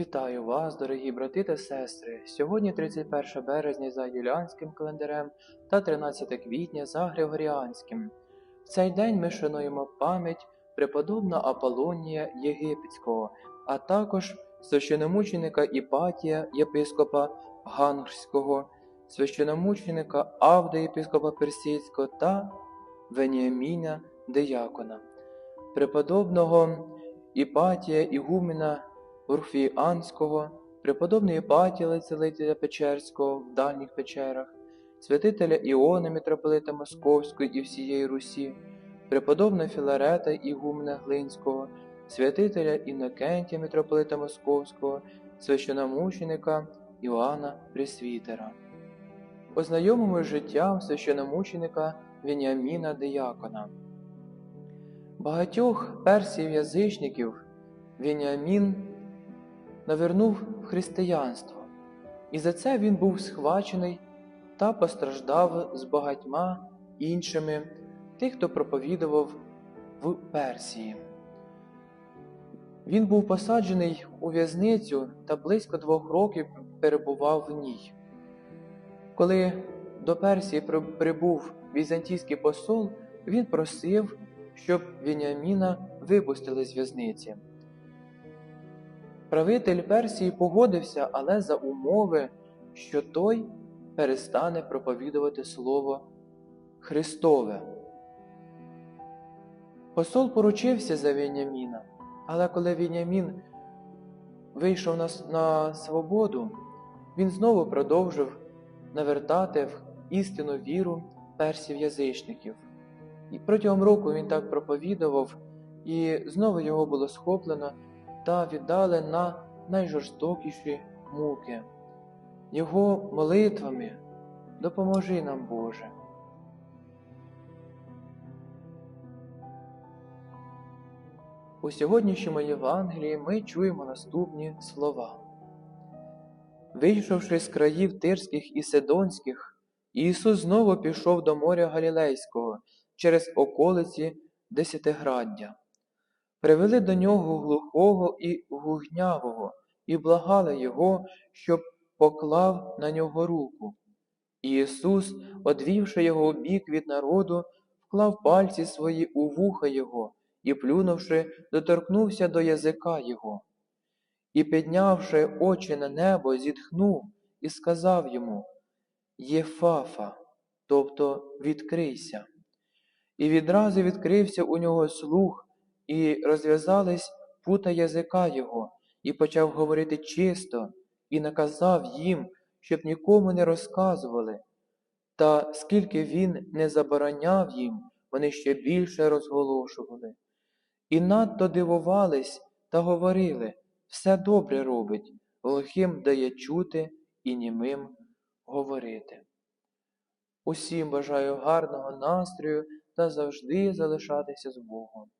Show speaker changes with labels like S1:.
S1: Вітаю вас, дорогі брати та сестри. Сьогодні 31 березня за юліанським календарем та 13 квітня за Григоріанським. В цей день ми шануємо пам'ять преподобна Аполонія Єгипетського, а також священомученика Іпатія, єпископа Гангрського, священомученика Авда, єпископа Персійського та Веніаміна Деякона, преподобного Іпатія Ігумена Урфіанського, преподобної Іпатія лицелителя Печерського в дальніх печерах, святителя Іона митрополита Московської і всієї Русі, преподобного Філарета Ігумена Глинського, святителя Інокентія митрополита Московського, священомученика Іоанна Пресвітера. Ознайомимо з життям священомученика Веніаміна Деякона. Багатьох персів язичників Веніамін навернув в християнство, і за це він був схвачений та постраждав з багатьма іншими тих, хто проповідував в Персії. Він був посаджений у в'язницю та близько двох років перебував в ній. Коли до Персії прибув візантійський посол, він просив, щоб Веніаміна випустили з в'язниці. Правитель Персії погодився, але за умови, що той перестане проповідувати Слово Христове. Посол поручився за Веніаміна, але коли Веніамін вийшов на, на свободу, він знову продовжив навертати в істинну віру персів язичників. І протягом року він так проповідував, і знову його було схоплено та віддали на найжорстокіші муки. Його молитвами допоможи нам, Боже. У сьогоднішньому Євангелії ми чуємо наступні слова. Вийшовши з країв Тирських і Сидонських, Ісус знову пішов до моря Галілейського через околиці Десятиграддя. Привели до нього глухого і гугнявого, і благали його, щоб поклав на нього руку. І Ісус, одвівши його в бік від народу, вклав пальці свої у вуха його і, плюнувши, доторкнувся до язика його. І, піднявши очі на небо, зітхнув і сказав йому Єфафа, тобто відкрийся. І відразу відкрився у нього слух, і розв'язались пута язика його, і почав говорити чисто, і наказав їм, щоб нікому не розказували. Та скільки він не забороняв їм, вони ще більше розголошували. І надто дивувались та говорили все добре робить, глухим дає чути і німим говорити. Усім бажаю гарного настрою та завжди залишатися з Богом.